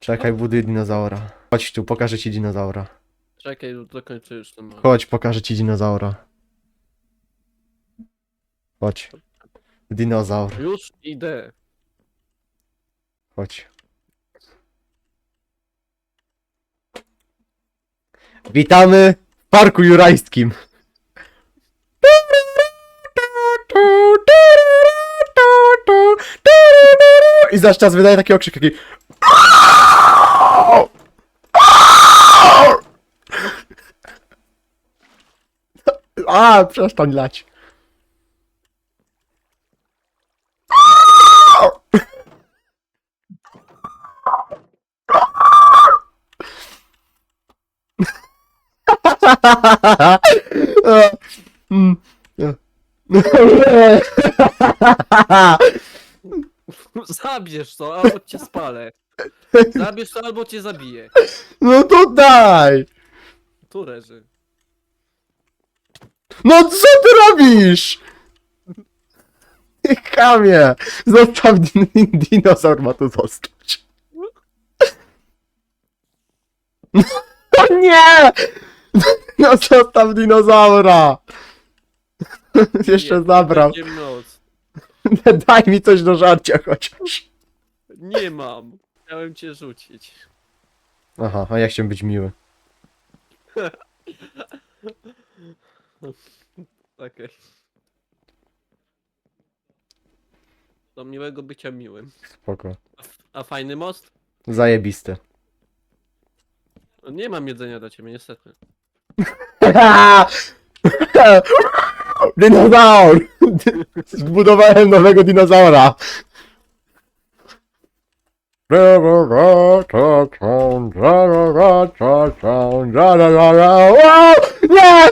Czekaj, buduj dinozaura. Chodź tu, pokażę ci dinozaura. Czekaj, dokończę już ten moment. Chodź, pokażę ci dinozaura. Chodź. Dinozaur, Już idę. chodź. Witamy w Parku Jurajskim. I zaś czas wydaje taki okrzyk, taki... A, przestań lać. Zabierz to, albo cię spalę. Zabierz to, albo cię zabiję. No to daj! Tu leży. No co ty robisz? Kamie! Zostaw din dinozaur ma tu zostać. No nie! No zostaw dinozaura! Jeszcze zabrał. będzie noc. Daj mi coś do żarcia chociaż. Nie mam. Chciałem cię rzucić. Aha, a ja chciałem być miły. Okej. Do miłego bycia miłym. Spoko. A fajny most? Zajebiste. Nie mam jedzenia dla ciebie, niestety. Dinozaur! Zbudowałem nowego dinozaura. Nie!